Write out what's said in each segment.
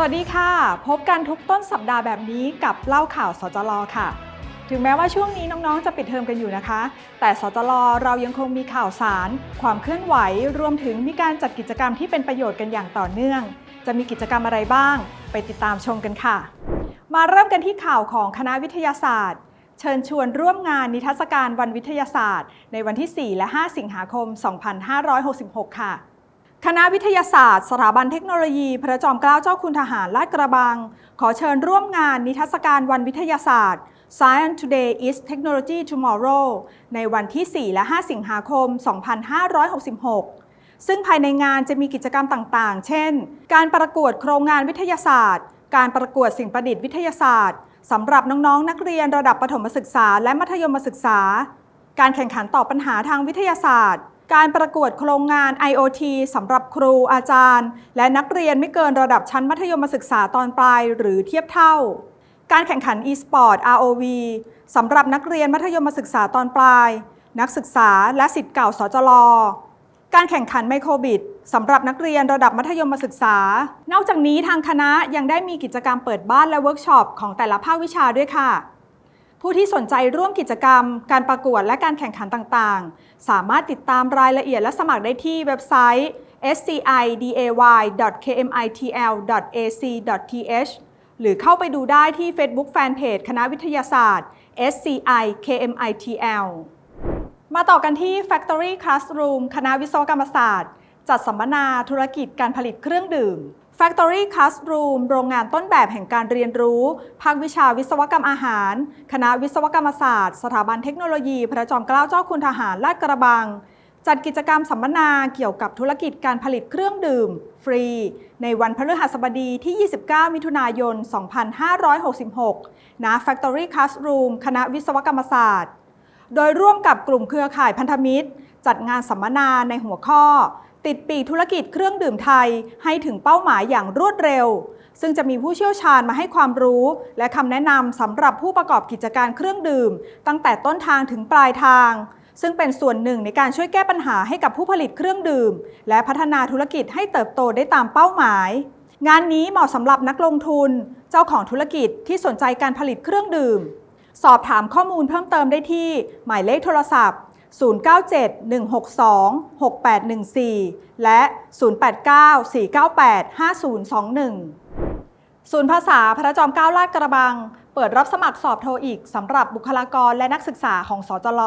วัสดีค่ะ พบกันทุกต้นสัปดาห์แบบนี้กับเล่าข่าวสจลค่ะ ถึงแม้ว่าช่วงนี้น้องๆ จะปิดเทอมกันอยู่นะคะ แต่สจลเรายังคงมีข่าวสาร ความเคลื่อนไหว รวมถึงมีการจัดกิจกรรมที่เป็นประโยชน์กันอย่างต่อเนื่อง จะมีกิจกรรมอะไรบ้าง ไปติดตามชมกันค่ะ มาเริ่มกันที่ข่าวของคณะวิทยาศาสตร์ เชิญชวนร่วมงานนิทรรศการวันวิทยาศาสตร์ ในวันที่ 4 และ 5 สิงหาคม 2566 ค่ะ คณะวิทยาศาสตร์ สถาบันเทคโนโลยี พระจอมเกล้าเจ้าคุณทหารลาดกระบัง ขอเชิญร่วมงานนิทรรศการวันวิทยาศาสตร์ Science Today is Technology Tomorrow ในวันที่ 4 และ 5 สิงหาคม 2566 ซึ่งภายในงานจะมีกิจกรรมต่างๆ เช่น การประกวดโครงงานวิทยาศาสตร์ การประกวดสิ่งประดิษฐ์วิทยาศาสตร์สำหรับน้องๆ นักเรียนระดับประถมศึกษา และมัธยมศึกษา การแข่งขันตอบปัญหาทางวิทยาศาสตร์ การประกวดโครงงาน IoT สำหรับครูอาจารย์ และนักเรียนไม่เกินระดับชั้นมัธยมศึกษาตอนปลายหรือเทียบเท่า การแข่งขัน e-sport ROV สำหรับนักเรียนมัธยมศึกษาตอนปลาย นักศึกษาและสิทธิ์เก่าสจลการแข่งขันไมโครบิดสำหรับนักเรียนระดับมัธยมศึกษา นอกจากนี้ทางคณะยังได้มีกิจกรรมเปิดบ้านและเวิร์กช็อปของแต่ละภาควิชาด้วยค่ะ ผู้ที่สนใจร่วมกิจกรรม การประกวดและการแข่งขันต่างๆ สามารถติดตามรายละเอียดและสมัครได้ที่เว็บไซต์ sciday.kmitl.ac.th หรือเข้าไปดูได้ที่ Facebook Fanpage คณะวิทยาศาสตร์ SCI KMITL มาต่อกันที่ Factory Classroom คณะวิศวกรรมศาสตร์ จัดสัมมนาธุรกิจการผลิตเครื่องดื่ม Factory Classroom โรงงานต้นแบบแห่งการเรียนรู้ ภาควิชาวิศวกรรมอาหาร คณะวิศวกรรมศาสตร์ สถาบันเทคโนโลยี พระจอมเกล้าเจ้าคุณทหารลาดกระบัง จัดกิจกรรมสัมมนาเกี่ยวกับธุรกิจการผลิตเครื่องดื่ม ฟรี ในวันพฤหัสบดีที่ 29 มิถุนายน 2566 ณ Factory Classroom คณะวิศวกรรมศาสตร์ โดยร่วมกับกลุ่มเครือข่ายพันธมิตร จัดงานสัมมนาในหัวข้อ ติดปีกธุรกิจเครื่องดื่มไทยให้ถึงเป้าหมายอย่างรวดเร็ว ซึ่งจะมีผู้เชี่ยวชาญมาให้ความรู้ และคำแนะนำสำหรับผู้ประกอบกิจการเครื่องดื่ม ตั้งแต่ต้นทางถึงปลายทาง ซึ่งเป็นส่วนหนึ่งในการช่วยแก้ปัญหาให้กับผู้ผลิตเครื่องดื่ม และพัฒนาธุรกิจให้เติบโตได้ตามเป้าหมาย งานนี้เหมาะสำหรับนักลงทุน เจ้าของธุรกิจที่สนใจการผลิตเครื่องดื่ม สอบถามข้อมูลเพิ่มเติมได้ที่หมายเลขโทรศัพท์ 097-162-6814 และ 089-498-5021 ศูนย์ภาษาพระจอมเกล้าลาดกระบัง เปิดรับสมัครสอบโทอีกสำหรับบุคลากรและนักศึกษาของสจล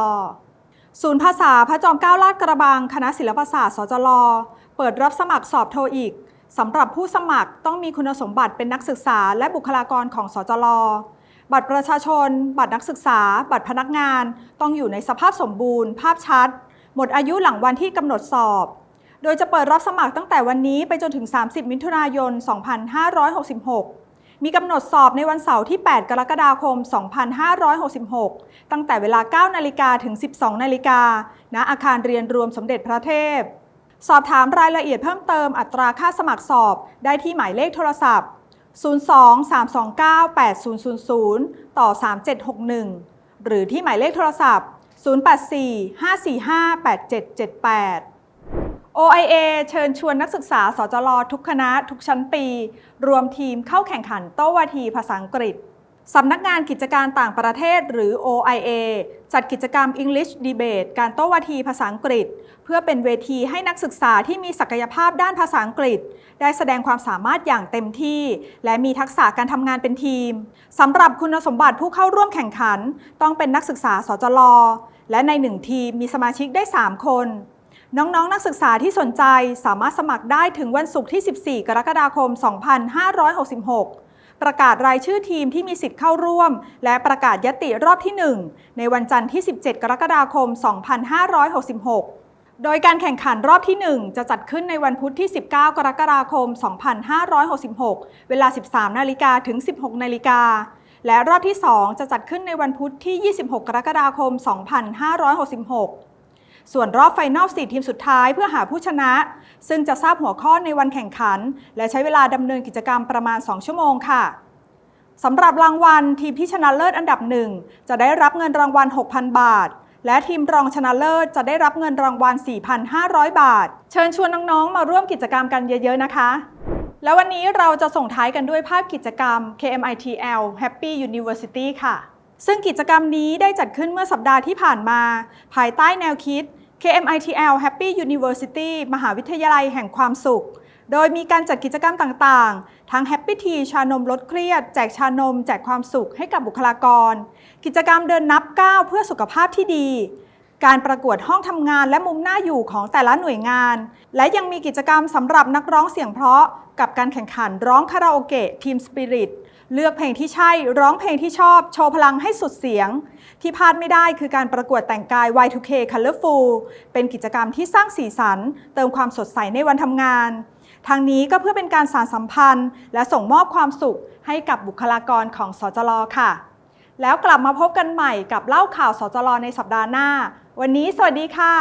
ศูนย์ภาษาพระจอมเกล้าลาดกระบัง คณะศิลปศาสตร์สจลเปิดรับสมัครสอบโทอีกสำหรับผู้สมัครต้องมีคุณสมบัติเป็นนักศึกษาและบุคลากรของสจล บัตรประชาชน บัตรนักศึกษา บัตรพนักงาน ต้องอยู่ในสภาพสมบูรณ์ ภาพชัด หมดอายุหลังวันที่กำหนดสอบ โดยจะเปิดรับสมัครตั้งแต่วันนี้ไปจนถึง 30 มิถุนายน 2566 มีกำหนดสอบในวันเสาร์ที่ 8 กรกฎาคม 2566 ตั้งแต่เวลา 9 นาฬิกาถึง 12 นาฬิกา ณ อาคารเรียนรวมสมเด็จพระเทพ สอบถามรายละเอียดเพิ่มเติมอัตราค่าสมัครสอบ ได้ที่หมายเลขโทรศัพท์ 02-329-8000 ต่อ 3761 หรือที่หมายเลขโทรศัพท์ 084-545-8778 OIA เชิญชวนนักศึกษาสจลทุกคณะทุกชั้นปี รวมทีมเข้าแข่งขันโต้วาทีภาษาอังกฤษ สำนักงานกิจการต่างประเทศหรือ OIA จัดกิจกรรม English Debate การโต้วาทีภาษาอังกฤษ เพื่อเป็นเวทีให้นักศึกษาที่มีศักยภาพด้านภาษาอังกฤษ ได้แสดงความสามารถอย่างเต็มที่ และมีทักษะการทำงานเป็นทีมสำหรับคุณสมบัติผู้เข้าร่วมแข่งขัน ต้องเป็นนักศึกษาสจลและในหนึ่งทีมมีสมาชิกได้ 3 คนน้องๆนนักศึกษาที่สนใจสามารถสมัครได้ถึงวันศุกร์ที่ 14 กรกฎาคม 2566 ประกาศรายชื่อทีมที่มีสิทธิ์เข้าร่วม และประกาศยติรอบที่ 1 ในวันจันทร์ที่ 17 กรกฎาคม 2566โดยการแข่งขันรอบที่ 1 จะจัดขึ้นในวันพุธที่ 19 กรกฎาคม 2566 เวลา 13 นาฬิกาถึง 16 นาฬิกา และรอบที่ 2 จะจัดขึ้นในวันพุธที่ 26 กรกฎาคม 2566 ส่วนรอบไฟนอล4ทีมสุดท้ายเพื่อหาผู้ชนะ ซึ่งจะทราบหัวข้อในวันแข่งขัน และใช้เวลาดำเนินกิจกรรมประมาณ 2 ชั่วโมงค่ะสำหรับรางวัลทีมที่ชนะเลิศอันดับหนึ่งจะได้รับเงินรางวัล 6,000 บาท และทีมรองชนะเลิศจะได้รับเงินรางวัล 4,500 บาท เชิญชวนน้องๆ มาร่วมกิจกรรมกันเยอะๆนะคะ แล้ววันนี้เราจะส่งท้ายกันด้วยภาพกิจกรรม KMITL Happy University ค่ะ ซึ่งกิจกรรมนี้ได้จัดขึ้นเมื่อสัปดาห์ที่ผ่านมา ภายใต้แนวคิด KMITL Happy University มหาวิทยาลัยแห่งความสุข โดยมีการจัดกิจกรรมต่างๆ ทั้ง Happy Tea ชานมลดเครียด แจกชานม แจกความสุขให้กับบุคลากร กิจกรรมเดินนับก้าวเพื่อสุขภาพที่ดี การประกวดห้องทำงานและมุมหน้าอยู่ของแต่ละหน่วยงาน และยังมีกิจกรรมสำหรับนักร้องเสียงเพราะ กับการแข่งขันร้องคาราโอเกะทีมสปิริต เลือกเพลงที่ใช่ร้องเพลงที่ชอบ โชว์พลังให้สุดเสียง ที่พลาดไม่ได้คือการประกวดแต่งกาย Y2K Colorful เป็นกิจกรรมที่สร้างสีสัน เติมความสดใสในวันทำงาน ทางนี้ก็เพื่อเป็นการสานสัมพันธ์ และส่งมอบความสุขให้กับบุคลากรของสจลค่ะ แล้วกลับมาพบกันใหม่กับเล่าข่าวสจลในสัปดาห์หน้า วันนี้สวัสดีค่ะ